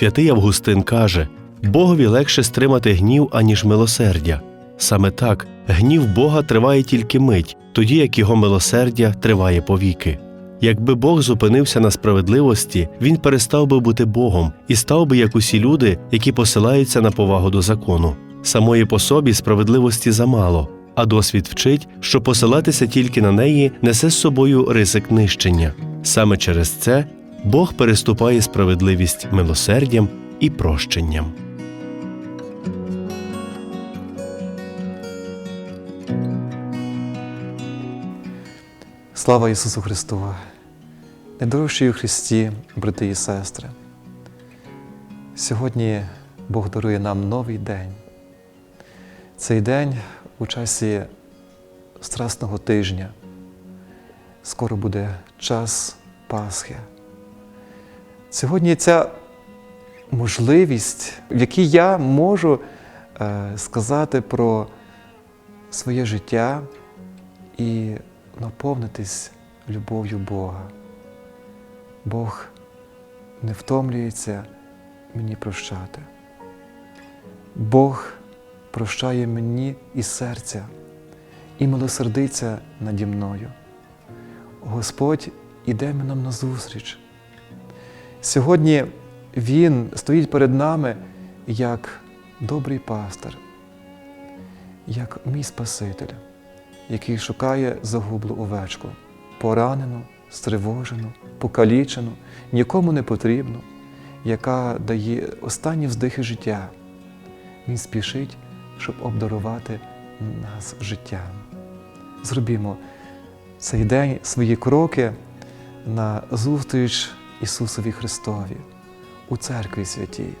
Святий Августин каже: Богові легше стримати гнів, аніж милосердя. Саме так, гнів Бога триває тільки мить, тоді як його милосердя триває повіки. Якби Бог зупинився на справедливості, він перестав би бути Богом і став би як усі люди, які посилаються на повагу до закону. Самої по собі справедливості замало, а досвід вчить, що посилатися тільки на неї несе з собою ризик нищення. Саме через це Бог переступає справедливість милосердям і прощенням. Слава Ісусу Христу! Недорожчі у Христі, брати і сестри. Сьогодні Бог дарує нам новий день. Цей день у часі Страсного тижня. Скоро буде час Пасхи. Сьогодні ця можливість, в якій я можу е, сказати про своє життя і наповнитись любов'ю Бога. Бог не втомлюється мені прощати. Бог прощає мені із серця і милосердиться наді мною. Господь іде нам назустріч. Сьогодні Він стоїть перед нами як добрий пастир, як мій Спаситель який шукає загублу овечку, поранену, стривожену, покалічену, нікому не потрібну, яка дає останні вздихи життя. Він спішить, щоб обдарувати нас життям. Зробімо цей день свої кроки на зустріч Ісусові Христові у церкві святій.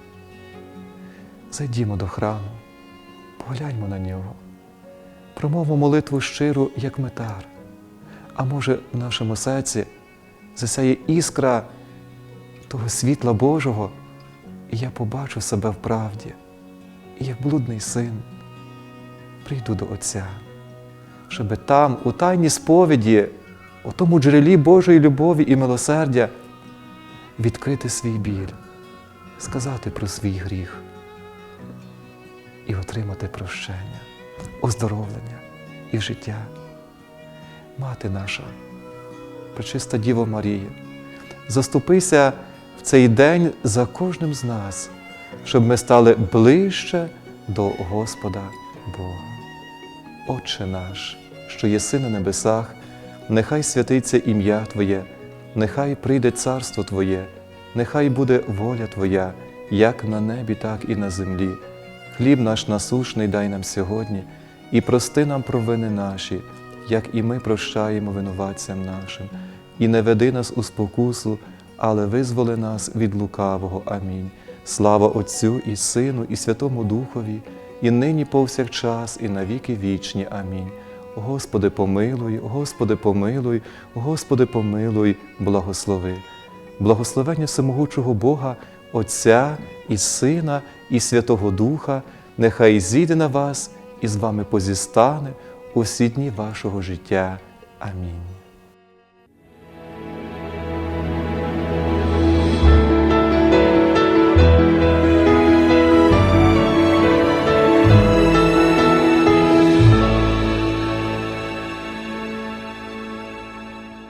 Зайдімо до храму, погляньмо на нього промовимо молитву щиру, як метар. А може, в нашому серці засяє іскра того світла Божого, і я побачу себе в правді, і як блудний син прийду до Отця, щоби там, у тайній сповіді, у тому джерелі Божої любові і милосердя, відкрити свій біль, сказати про свій гріх і отримати прощення оздоровлення і життя. Мати наша, пречиста Діво Марія, заступися в цей день за кожним з нас, щоб ми стали ближче до Господа Бога. Отче наш, що єси на небесах, нехай святиться ім'я Твоє, нехай прийде царство Твоє, нехай буде воля Твоя, як на небі, так і на землі. Хліб наш насушний дай нам сьогодні і прости нам провини наші, як і ми прощаємо винуватцям нашим, і не веди нас у спокусу, але визволи нас від лукавого. Амінь. Слава Отцю і Сину, і Святому Духові, і нині повсякчас, і навіки вічні. Амінь. Господи, помилуй, Господи, помилуй, Господи, помилуй, благослови. Благословення всемогучого Бога, Отця і Сина, і Святого Духа, нехай зійде на вас і з вами позістане усі дні вашого життя. Амінь.